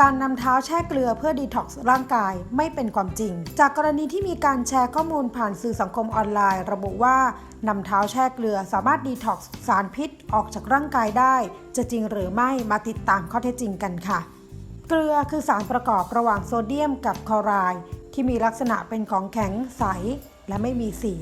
การนำเท้าแช่เกลือเพื่อดีท็อกซ์ร่างกายไม่เป็นความจริง จากกรณีที่มีการแชร์ข้อมูลผ่านสื่อสังคมออนไลน์ ระบุว่านำเท้าแช่เกลือสามารถดีท็อกซ์สารพิษออกจากร่างกายได้ จะจริงหรือไม่มาติดตามข้อเท็จจริงกันค่ะ เกลือคือสารประกอบระหว่างโซเดียมกับคลอไรด์ที่มีลักษณะเป็นของแข็งใส และไม่มีสี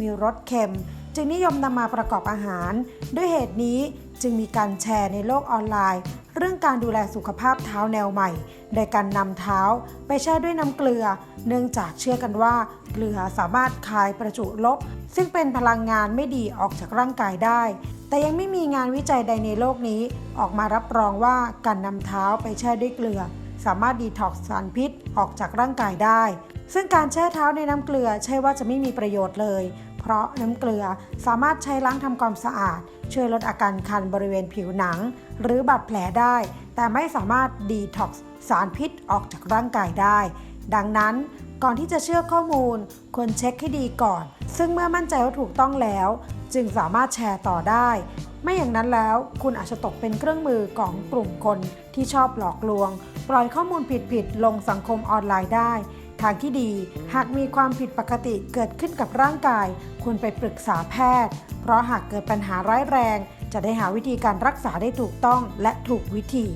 มีรสเค็ม จึงนิยมนำมาประกอบอาหาร ด้วยเหตุนี้ จึงมีการแชร์ในโลกออนไลน์ เรื่องการดูแลสุขภาพเท้าแนวใหม่ โดยการนำเท้าไปแช่ด้วยน้ำเกลือ เนื่องจากเชื่อกันว่า เกลือสามารถคายประจุลบ ซึ่งเป็นพลังงานไม่ดีออกจากร่างกายได้ แต่ยังไม่มีงานวิจัยใดในโลกนี้ ออกมารับรองว่าการนำเท้าไปแช่ด้วยเกลือ สามารถดีท็อกซ์สารพิษออกจากร่างกายได้ ซึ่งการแช่เท้าในน้ำเกลือใช่ว่าจะไม่มีประโยชน์เลย เพราะน้ำเกลือสามารถใช้ล้างทำความสะอาด ช่วยลดอาการคันบริเวณผิวหนัง หรือบาดแผลได้ แต่ไม่สามารถดีท็อกซ์สารพิษออกจากร่างกายได้ ดังนั้นก่อนที่จะเชื่อข้อมูล ควรเช็คให้ดีก่อน ซึ่งเมื่อมั่นใจว่าถูกต้องแล้ว จึงสามารถแชร์ต่อได้ ไม่อย่างนั้นแล้ว คุณอาจจะตกเป็นเครื่องมือของกลุ่มคนที่ชอบหลอกลวง ปล่อยข้อมูลผิดๆลงสังคมออนไลน์ได้ ทางที่ดี หากมีความผิดปกติเกิดขึ้นกับร่างกาย ควรไปปรึกษาแพทย์ เพราะหากเกิดปัญหาร้ายแรง จะได้หาวิธีการรักษาได้ถูกต้องและถูกวิธี